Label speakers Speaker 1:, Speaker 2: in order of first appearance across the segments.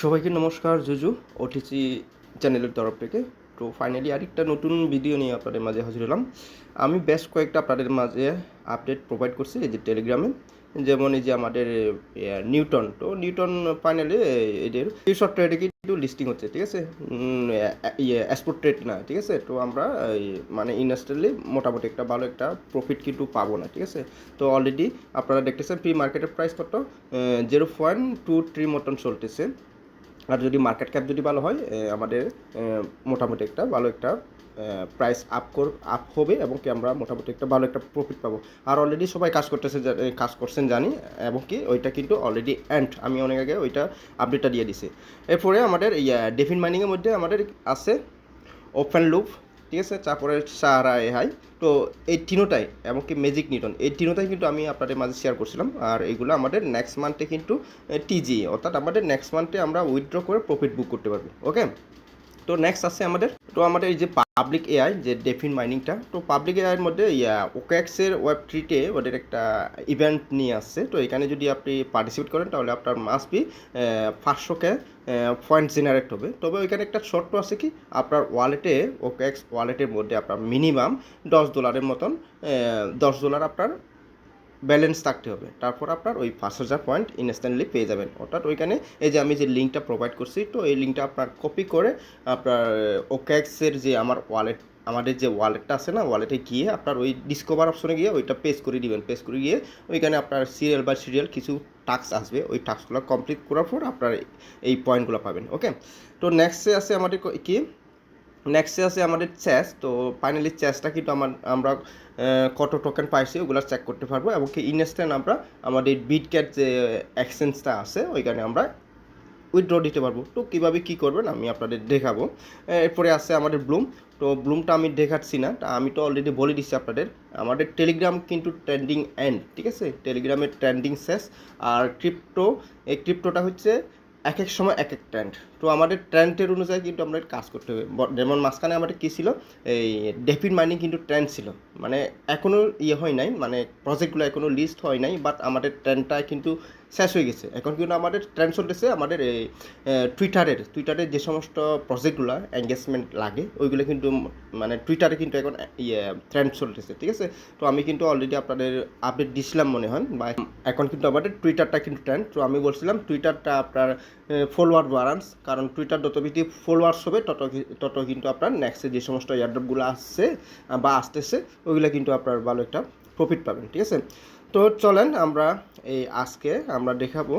Speaker 1: সবাইকে নমস্কার, জুজু ওটিসি চ্যানেলের তরফ থেকে। তো ফাইনালি আরেকটা নতুন ভিডিও নিয়ে আপনাদের মাঝে হাজির হলাম। আমি বেশ কয়েকটা আপনাদের মাঝে আপডেট প্রোভাইড করছি এই যে টেলিগ্রামে যেমন এই যে আমাদের নিউটন তো নিউটন ফাইনালি এদের এই সফটওয়্যারে কিন্তু লিস্টিং হচ্ছে, ঠিক আছে? ইয়ে এক্সপোর্ট ট্রেড না, ঠিক আছে? তো আমরা মানে ইন্ডাস্ট্রিয়ালি মোটামুটি একটা ভালো একটা প্রফিট কিন্তু পাবো না, ঠিক আছে? তো অলরেডি আপনারা দেখতেছেন প্রি মার্কেটের প্রাইস কত? জিরো পয়েন্ট টু থ্রি মতন চলতেছে। আর যদি মার্কেট ক্যাপ যদি ভালো হয় আমাদের মোটামুটি একটা ভালো একটা প্রাইস আপ কর আপ হবে এবং কি আমরা মোটামুটি একটা ভালো একটা প্রফিট পাবো। আর অলরেডি সবাই কাজ করতেছে কাজ করছেন জানি, এবং কি ওইটা কিন্তু অলরেডি অ্যান্ড আমি অনেক আগে ওইটা আপডেটটা দিয়ে দিছি। এরপরে আমাদের, ইয়া ডেফিন মাইনিংয়ের মধ্যে আমাদের আছে ওপেন লুপ ঠিক আছে? তারপরে সাহারা এহাই তো এই তিনোটাই এমনকি ম্যাজিক নিউটন এই তিনোটাই কিন্তু আমি আপনাদের মাঝে শেয়ার করছিলাম। আর এগুলো আমাদের নেক্সট মান্থে কিন্তু টিজি অর্থাৎ আমাদের নেক্সট মান্থে আমরা উইথড্র করে প্রফিট বুক করতে পারব ওকে তো নেক্সট আছে আমাদের। তো আমাদের এই যে পাবলিক এআই যে ডেফিন মাইনিংটা তো পাবলিক এআইয়ের মধ্যে, ইয়া ওকেক্সের ওয়েব থ্রিতে ওদের একটা ইভেন্ট নিয়ে আসছে। তো এখানে যদি আপনি পার্টিসিপেট করেন, তাহলে আপনার মাস্ট বি পাঁচশোকে পয়েন্ট জেনারেট হবে। তবে ওইখানে একটা শর্ত আছে কি, আপনার ওয়ালেটে ওকেক্স ওয়ালেটের মধ্যে আপনার মিনিমাম দশ ডলারের মতন দশ ডলার আপনার ব্যালেন্স থাকতে হবে। তারপর আপনার ওই পাঁচ হাজার পয়েন্ট ইনস্ট্যান্টলি পেয়ে যাবেন। অর্থাৎ ওইখানে এই যে আমি যে লিঙ্কটা প্রোভাইড করছি, তো এই লিঙ্কটা আপনার কপি করে আপনার ওক্যাক্সের যে আমার ওয়ালেট আমাদের যে ওয়ালেটটা আছে না ওয়ালেটে গিয়ে আপনার ওই ডিসকভার অপশনে গিয়ে ওইটা পেজ করে দিবেন। পেজ করে গিয়ে ওইখানে আপনার সিরিয়াল বা সিরিয়াল কিছু টাস্ক আসবে। ওই টাস্কগুলো কমপ্লিট করার পর আপনার এই পয়েন্টগুলো পাবেন ওকে তো নেক্সটে আছে আমাদের কি? নেক্সটে আছে আমাদের চেস তো ফাইনালি চেসটা কিন্তু আমার, আমরা কত টোকেন পাইছি ওগুলো চেক করতে পারব এবং কি ইনস্ট্যান্ট আমরা আমাদের বিটক্যাট যে এক্সচেঞ্জটা আছে, ওইখানে আমরা উইথড্র দিতে পারব। তো কীভাবে কী করবেন আমি আপনাদের দেখাবো। এরপরে আছে আমাদের ব্লুম তো ব্লুমটা আমি দেখাচ্ছি না, তা আমি তো অলরেডি বলে দিচ্ছি আপনাদের। আমাদের টেলিগ্রাম কিন্তু ট্রেন্ডিং এন্ড ঠিক আছে? টেলিগ্রামের ট্রেন্ডিং শেষ। আর ক্রিপ্টো এই ক্রিপ্টোটা হচ্ছে এক এক সময় এক এক ট্রেন্ড তো আমাদের ট্রেন্ডের অনুযায়ী কিন্তু আমরা কাজ করতে হবে। যেমন মাঝখানে আমাদের কী ছিল? এই ডেফিন মাইনিং কিন্তু ট্রেন্ড ছিল। মানে এখনও ইয়ে হয় নাই। মানে প্রজেক্টগুলো এখনও লিস্ট হয় নাই বাট আমাদের ট্রেন্ডটা কিন্তু শেষ হয়ে গেছে। এখন কিন্তু আমাদের ট্রেন্ড চলতেছে, আমাদের এই টুইটারের টুইটারের যে সমস্ত প্রজেক্টগুলো এঙ্গেজমেন্ট লাগে, ওইগুলো কিন্তু মানে টুইটারে কিন্তু এখন ইয়ে ট্রেন্ড চলতেছে, ঠিক আছে? তো আমি কিন্তু অলরেডি আপনাদের আপডেট দিছিলাম মনে হয়, বা এখন কিন্তু আমাদের টুইটারটা কিন্তু ট্রেন্ড তো আমি বলছিলাম টুইটারটা আপনার ফলোয়ার বাড়ান্স কারণ টুইটার যত বেশি ফলোয়ার্স হবে, তত তত কিন্তু আপনার নেক্সটে যে সমস্ত এয়ারড্রপগুলো আসছে, বা আসতেছে, ওইগুলো কিন্তু আপনার ভালো একটা প্রফিট পাবেন, ঠিক আছে? তো চলেন আমরা এই আজকে আমরা দেখাবো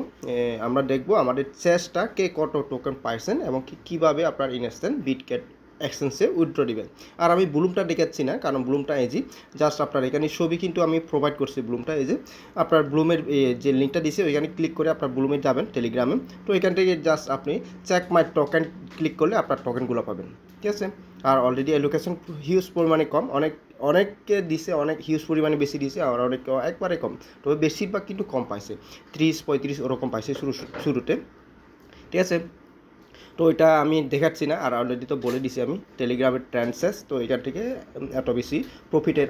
Speaker 1: আমরা দেখব আমাদের চেসটা কে কত টোকেন পাইছেন এবং কি কীভাবে আপনার ইনস্ট্যান্ট বিটকেট এক্সচেঞ্জে উইথড্র দিবেন। আর আমি ব্লুমটা দেখাচ্ছি না, কারণ ব্লুমটা যে জাস্ট আপনার এখানে ছবি কিন্তু আমি প্রোভাইড করছি ব্লুমটা যে আপনার ব্লুমের যে লিঙ্কটা দিয়েছে, ওইখানে ক্লিক করে আপনার ব্লুমে যাবেন টেলিগ্রামে তো এখান থেকে জাস্ট আপনি চেক মাই টোকেন ক্লিক করলে আপনার টোকেনগুলো পাবেন। ঠিক আছে? আর অলরেডি এলোকেশন হিউজ পরিমাণে কম, অনেক অনেককে দিছে, অনেক হিউজ পরিমাণে বেশি দিছে আর অনেকে একবারে কম। তবে বেশিরভাগ কিন্তু কম পাইছে। ত্রিশ, পঁয়ত্রিশ ওরকম পাইছে শুরু, শুরুতে। ঠিক আছে? তো এটা আমি দেখাচ্ছি না, আর অলরেডি তো বলে দিছি আমি। টেলিগ্রামের ট্রান্সেস তো এটার থেকে এত বেশি প্রফিটের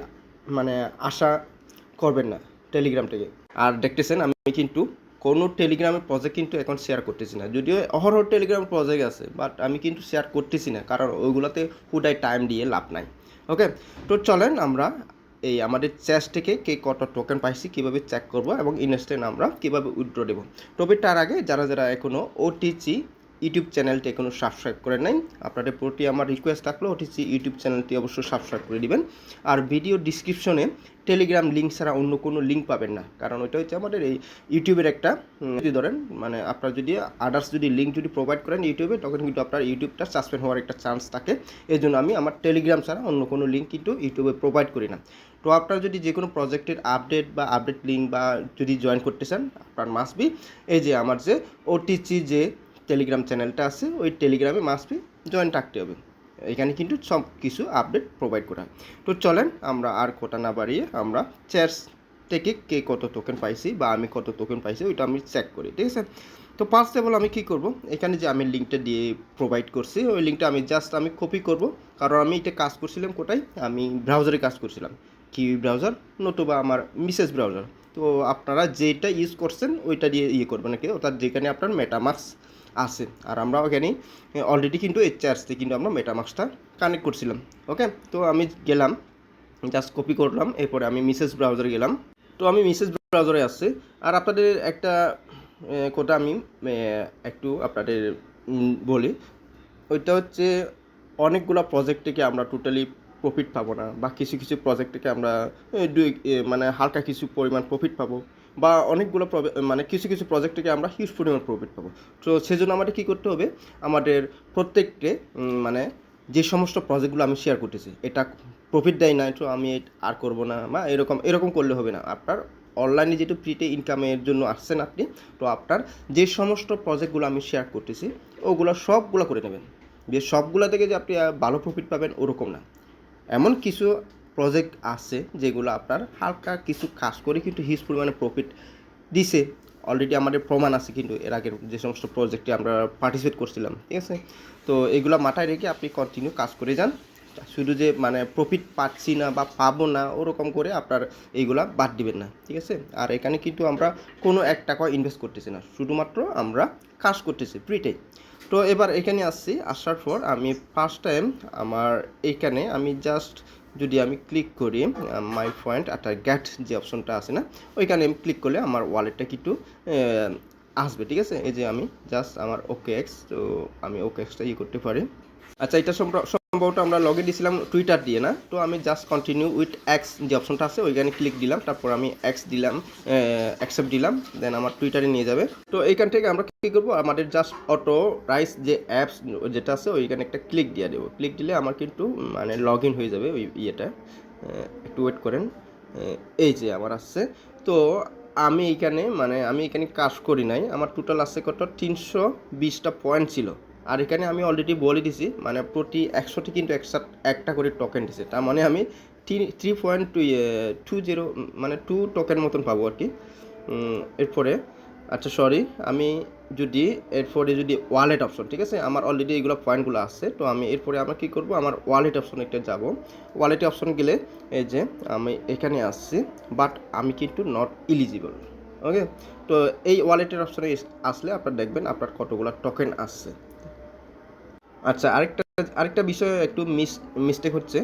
Speaker 1: মানে আশা করবেন না টেলিগ্রাম থেকে। আর দেখতেছেন, আমি কিন্তু কোনো টেলিগ্রামের প্রজেক্ট কিন্তু এখন শেয়ার করতেছি না। যদিও অহরহ টেলিগ্রাম প্রজেক্ট আছে বাট আমি কিন্তু শেয়ার করতেছি না, কারণ ওইগুলোতে হুদায় টাইম দিয়ে লাভ নাই। ওকে তো চলেন আমরা এই আমাদের চেস থেকে কে কত টোকেন পাইছি, কীভাবে চেক করব এবং ইনস্টেন্ট আমরা কীভাবে উইথড্র দেবো। তবে তার আগে যারা যারা এখনও ওটিসি ইউটিউব চ্যানেলটি এখনও সাবস্ক্রাইব করে নাই। আপনাদের প্রতি আমার রিকোয়েস্ট থাকল ওটিসি ইউটিউব চ্যানেলটি অবশ্যই সাবস্ক্রাইব করে দিবেন। আর ভিডিও ডিসক্রিপশনে টেলিগ্রাম লিঙ্ক ছাড়া অন্য কোনো লিঙ্ক পাবেন না। কারণ ওইটা হচ্ছে আমাদের এই ইউটিউবের একটা যদি ধরেন মানে আপনার যদি আদার্স যদি লিঙ্ক যদি প্রোভাইড করেন ইউটিউবে তখন কিন্তু আপনার ইউটিউবটা সাসপেন্ড হওয়ার একটা চান্স থাকে। এই জন্য আমি আমার টেলিগ্রাম ছাড়া অন্য কোনো লিঙ্ক কিন্তু ইউটিউবে প্রোভাইড করি না। তো আপনার যদি যে কোনো প্রজেক্টের আপডেট বা আপডেট লিঙ্ক বা যদি জয়েন করতে চান, আপনার মাস্ট বি এই যে আমার যে ওটিসি যে টেলিগ্রাম চ্যানেলটা আছে, ওই টেলিগ্রামে মাস্ট বি জয়েন থাকতে হবে। এখানে কিন্তু সব কিছু আপডেট প্রোভাইড করা। তো চলেন আমরা আর কোটা না বাড়িয়ে আমরা চেয়ার্স থেকে কে কত টোকেন পাইছি বা আমি কত টোকেন পাইছি, ওইটা আমি চেক করি, ঠিক আছে? তো ফার্স্ট অফ অল আমি কী করব? এখানে যে আমি লিঙ্কটা দিয়ে প্রোভাইড করছি, ওই লিঙ্কটা আমি জাস্ট আমি কপি করব। কারণ আমি এটা কাজ করছিলাম কোথায়? আমি ব্রাউজারে কাজ করছিলাম। কি ব্রাউজার নতুবা আমার মিসেস ব্রাউজার তো আপনারা যেটা ইউজ করছেন, ওইটা দিয়ে ইয়ে করবেন নাকি অর্থাৎ যেখানে আপনার মেটামার্কস আছে। আর আমরা ওখানে অলরেডি কিন্তু এই চার্জতে কিন্তু আমরা মেটামাক্সটা কানেক্ট করছিলাম ওকে তো আমি গেলাম জাস্ট কপি করলাম, এরপরে আমি মিসেস ব্রাউজারে গেলাম। তো আমি মিসেস ব্রাউজারে আসছি, আর আপনাদের একটা কথা আমি একটু আপনাদের বলি। ওইটা হচ্ছে অনেকগুলো প্রজেক্ট থেকে আমরা টোটালি প্রফিট পাবো না, বা কিছু কিছু প্রজেক্ট থেকে আমরা দুই মানে হালকা কিছু পরিমাণ প্রফিট পাবো। বা অনেকগুলো মানে কিছু কিছু প্রজেক্ট থেকে আমরা হিউজ পরিমাণ প্রফিট পাবো। তো সেজন্য আমাদের কী করতে হবে? আমাদের প্রত্যেককে মানে যে সমস্ত প্রজেক্টগুলো আমি শেয়ার করতেছি, এটা প্রফিট দেয় না, তো আমি আর করব না বা এরকম এরকম করলে হবে না। আপনার অনলাইনে যেহেতু ফ্রিতে ইনকামের জন্য আসছেন আপনি, তো আপনার যে সমস্ত প্রজেক্টগুলো আমি শেয়ার করতেছি, ওগুলো সবগুলো করে নেবেন। যে সবগুলো থেকে যে আপনি ভালো প্রফিট পাবেন, ওরকম না। এমন কিছু প্রজেক্ট আছে যেগুলো আপনার হালকা কিছু কাজ করে কিন্তু হিউজ পরিমাণে প্রফিট দিছে। অলরেডি আমাদের প্রমাণ আছে কিন্তু এর আগের যে সমস্ত প্রজেক্টে আমরা পার্টিসিপেট করছিলাম, ঠিক আছে? তো এগুলো মাথায় রেখে আপনি কন্টিনিউ কাজ করে যান। শুধু যে মানে প্রফিট পাচ্ছি না বা পাবো না, ওরকম করে আপনার এইগুলা বাদ দিবেন না, ঠিক আছে? আর এখানে কিন্তু আমরা কোনো এক টাকা ইনভেস্ট করতেছি না, শুধুমাত্র আমরা কাজ করতেছি ফ্রিতে তো এবার এখানে আসছি, আসার পর আমি ফার্স্ট টাইম আমার এইখানে আমি জাস্ট যদি আমি ক্লিক করি মাই পয়েন্ট আর গ্যাট যে অপশনটা আছে না, ওইখানে আমি ক্লিক করলে আমার ওয়ালেটটা কিন্তু আসবে, ঠিক আছে? এই যে আমি জাস্ট আমার ওকে এক্স তো আমি ওকে এক্সটা ইয়ে করতে পারি। আচ্ছা এটা সম্ভব- সম্ভবত আমরা লগে দিয়েছিলাম টুইটার দিয়ে, না? তো আমি জাস্ট কন্টিনিউ উইথ এক্স যে অপশনটা আছে, ওইখানে ক্লিক দিলাম, তারপর আমি এক্স দিলাম অ্যাকসেপ্ট দিলাম দেন আমার টুইটারে নিয়ে যাবে। তো এইখান থেকে আমরা কী করব? আমাদের জাস্ট অটো রাইস যে অ্যাপস যেটা আছে, ওইখানে একটা ক্লিক দিয়ে দেবো। ক্লিক দিলে আমার কিন্তু মানে লগ ইন হয়ে যাবে ওই ইয়েটা। একটু ওয়েট করেন। এই যে আমার আসছে। তো আমি এখানে মানে আমি এখানে কাজ করি নাই। আমার টোটাল আছে কত? তিনশো বিশটা পয়েন্ট ছিল। আর এখানে আমি অলরেডি বলে দিছি মানে প্রতি একশোটি কিন্তু একটা করে টোকেন দিছে। তার মানে আমি three point two two zero মানে টু টোকেন মতন পাবো আর কি। এরপরে আচ্ছা সরি আমি যদি এরপরে যদি ওয়ালেট অপশন ঠিক আছে? আমার অলরেডি এইগুলো পয়েন্টগুলো আছে, তো আমি এরপরে আমরা কী করব? আমার ওয়ালেট অপশন একটা যাব। ওয়ালেট অপশন গেলে এই যে আমি এখানে আসছি বাট আমি কিন্তু নট ইলিজিবল ওকে তো এই ওয়ালেটের অপশনে আসলে আপনার দেখবেন আপনার কতগুলো টোকেন আসছে আচ্ছা আরেকটা আরেকটা বিষয় একটু মিস মিস্টেক হচ্ছে।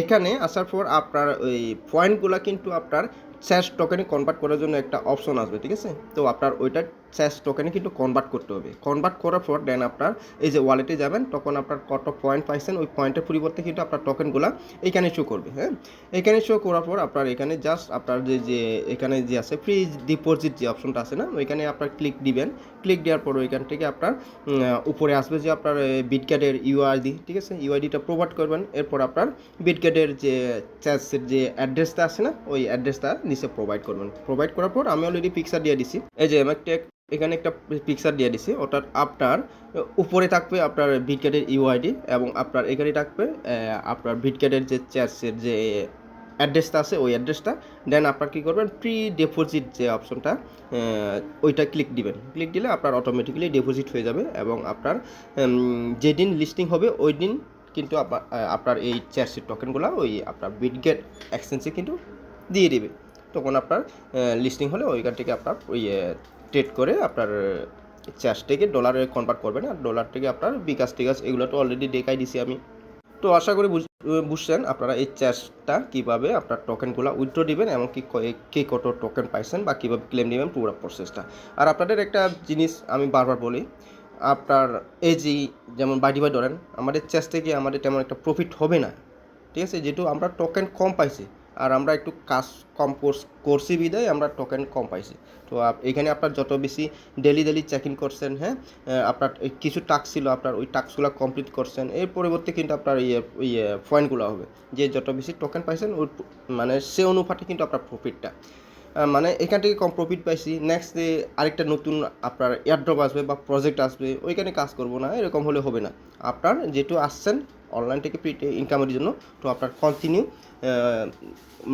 Speaker 1: এখানে আসার পর আপনার ওই পয়েন্টগুলো কিন্তু আপনার স্যাশ টোকেনে কনভার্ট করার জন্য একটা অপশন আসবে, ঠিক আছে? তো আপনার ওইটা স্যাশ টোকেনে কিন্তু কনভার্ট করতে হবে। কনভার্ট করার পর দেন আপনার এই যে ওয়ালেটে যাবেন, তখন আপনার কত পয়েন্ট পাইছেন, ওই পয়েন্টের পরিবর্তে কিন্তু আপনার টোকেনগুলো এখানে শো করবে হ্যাঁ? এখানে শো করার পর আপনার এখানে জাস্ট আপনার যে যে, এখানে যে আছে ফ্রি ডিপোজিট যে অপশনটা আছে না, ওইখানে আপনার ক্লিক দিবেন। ক্লিক দেওয়ার পর ওইখান থেকে আপনার উপরে আসবে যে আপনার বিটক্যাটের ইউআইডি ঠিক আছে? ইউআইডিটা প্রোভাইড করবেন, এরপর আপনার বিটক্যাটের যে চার্জের যে অ্যাড্রেসটা আছে না, ওই অ্যাড্রেসটা নিচে প্রোভাইড করবেন। প্রোভাইড করার পর আমি অলরেডি পিকচার দিয়ে দিছি। এই যে আমি একটা, এখানে একটা পিকচার দিয়ে দিছি, ওটার আপনার উপরে থাকবে আপনার বিটক্যাটের ইউআইডি এবং আপনার এখানে থাকবে আপনার বিটক্যাটের যে চার্জের যে অ্যাড্রেসটা আছে, ওই অ্যাড্রেসটা। দেন আপনার কী করবেন প্রি ডিপোজিট যে অপশনটা ওইটা ক্লিক দিবেন। ক্লিক দিলে আপনার অটোমেটিক্যালি ডিপোজিট হয়ে যাবে এবং আপনার যেদিন লিস্টিং হবে ওই দিন কিন্তু আপনার এই চার্জের টোকেনগুলো ওই আপনার বিটগেট এক্সচেঞ্জে কিন্তু দিয়ে দেবে। তখন আপনার লিস্টিং হলে ওইখান থেকে আপনার ওই ট্রেড করে আপনার থেকে ডলারে কনভার্ট করবেন। আর ডলার থেকে আপনার বিকাশ টিকাশ এগুলো তো অলরেডি দেখাই দিছি আমি। তো আশা করি বুঝ- বুঝছেন আপনারা এই চার্জটা কীভাবে আপনার টোকেনগুলো উইথড্র দিবেন এবং কি কত টোকেন পাইছেন বা কীভাবে ক্লেম নেবেন পুরো প্রসেসটা আর আপনাদের একটা জিনিস আমি বারবার বলি, আপনার এজি যেমন বাড়ি বাই ধরেন, আমাদের চেস থেকে আমাদের তেমন একটা প্রফিট হবে না। ঠিক আছে? যেহেতু আমরা টোকেন কম পাইছি আর আমরা একটু কাজ কম করছি বিদায়, আমরা টোকেন কম পাইছি। তো এখানে আপনার যত বেশি ডেলি ডেলি চেক ইন করছেন হ্যাঁ আপনার কিছু টাস্ক ছিল, আপনার ওই টাস্কগুলো কমপ্লিট করছেন, এর পরিবর্তে কিন্তু আপনার ইয়ে ইয়ে পয়েন্টগুলো হবে। যে যত বেশি টোকেন পাইছেন ওই মানে সে অনুপাতে কিন্তু আপনার প্রফিটটা মানে এখান থেকে কম প্রফিট পাইছি নেক্সট ডে আরেকটা নতুন আপনার এয়ারড্রপ আসবে বা প্রজেক্ট আসবে, ওইখানে কাজ করব না, এরকম হলে হবে না। আপনার যেহেতু আসছেন অনলাইন থেকে প্রি ইনকামের জন্য। তো আপনার কন্টিনিউ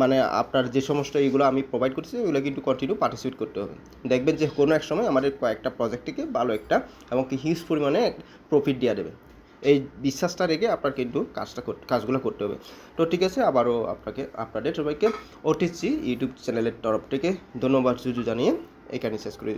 Speaker 1: মানে আপনার যে সমস্ত এইগুলো আমি প্রোভাইড করছি ওগুলো কিন্তু কন্টিনিউ পার্টিসিপেট করতে হবে। দেখবেন যে কোনো এক সময় আমাদের কয়েকটা প্রজেক্ট থেকে ভালো একটা এবং কি হিউজ পরিমাণে প্রফিট দেওয়া দেবে। এই বিশ্বাসটা রেখে আপনার কিন্তু কাজটা কাজগুলো করতে হবে। তো ঠিক আছে, আবারও আপনাকে, আপনাদের সবাইকে ওটিসি ইউটিউব চ্যানেলের তরফ থেকে ধন্যবাদ সুজু জানিয়ে এখানে শেষ করে